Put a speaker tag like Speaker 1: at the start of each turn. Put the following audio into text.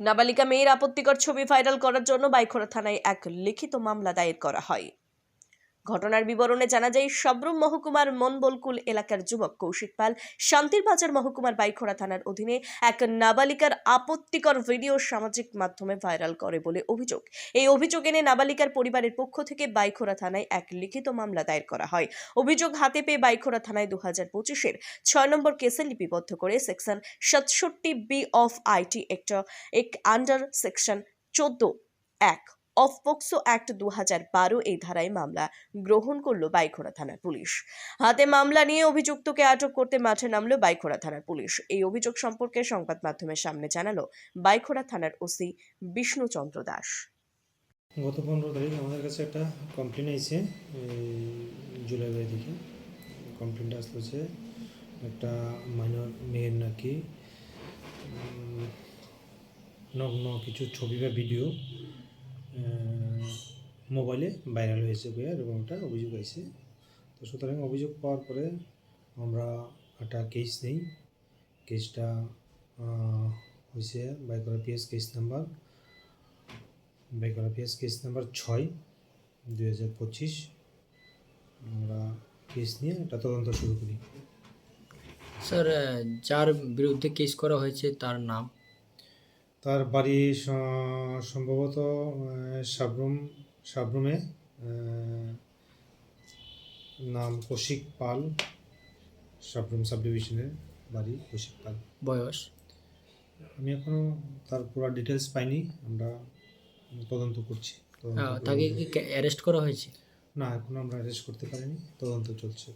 Speaker 1: নাবালিকা মেয়ের আপত্তিকর ছবি ভাইরাল করার জন্য বাইখোড়া থানায় এক লিখিত মামলা দায়ের করা হয়। ঘটনার বিবরণে জানা যায়, সবরুম মহকুমার মনবলকুল এলাকার যুবক কৌশিক পাল শান্তির বাজার মহকুমার বাইখোড়া থানার অধীনে এক নাবালিকার আপত্তিকর ভিডিও সামাজিক মাধ্যমে ভাইরাল করে বলে অভিযোগ। এই অভিযোগ এনে নাবালিকার পরিবারের পক্ষ থেকে বাইখোড়া থানায় এক লিখিত মামলা দায়ের করা হয়। অভিযোগ হাতে পেয়ে বাইখোড়া থানায় দু হাজার পঁচিশের ছয় নম্বর কেসে লিপিবদ্ধ করে সেকশন সাতষট্টি বি অফ আইটি, একটা, এক, আন্ডার সেকশন চোদ্দ, এক। অফ পোক্সো অ্যাক্ট দু বারো এই ধারায় মামলা গ্রহণ করল বাইখোড়া থানার পুলিশ। হাতে মামলা নিয়ে অভিযুক্তকে আটক করতে মাঠে নামলো বাইখোড়া থানার পুলিশ। এই অভিযোগ সম্পর্কে সংবাদ মাধ্যমের সামনে জানালো বাইখোড়া থানার ওসি বিষ্ণুচন্দ্র দাস।
Speaker 2: গত পনেরো তারিখ আমাদের কাছে একটা কমপ্লেন আইছে জুলাই বাড়ি থেকে। কমপ্লেনটা আসলো যে একটা মাইনর মেয়ের নাকি নগ্ন কিছু ছবি বা ভিডিও মোবাইলে ভাইরাল হয়েছে বইয়া এরকম একটা অভিযোগ আইছে তো সুতরাং অভিযোগ পাওয়ার পরে আমরা একটা কেস নেই। কেসটা হয়েছে বাইকরা পিএস কেস নাম্বার বেকার পিএস কেস নাম্বার ছয়, দুই হাজার পঁচিশ। আমরা কেস নিয়ে একটা তদন্ত শুরু করি।
Speaker 3: স্যার যার বিরুদ্ধে কেস করা হয়েছে তার নাম?
Speaker 2: তার বাড়ি সম্ভবত সাবরুম সাবরুমে নাম কৌশিক পাল সাবরুম সাব ডিভিশনের বাড়ি কৌশিক পাল।
Speaker 3: বয়স?
Speaker 2: আমি এখনও তার পুরো ডিটেলস পাইনি আমরা তদন্ত করছি।
Speaker 3: তাকে অ্যারেস্ট করা হয়েছে?
Speaker 2: না এখনও আমরা অ্যারেস্ট করতে পারিনি তদন্ত চলছে।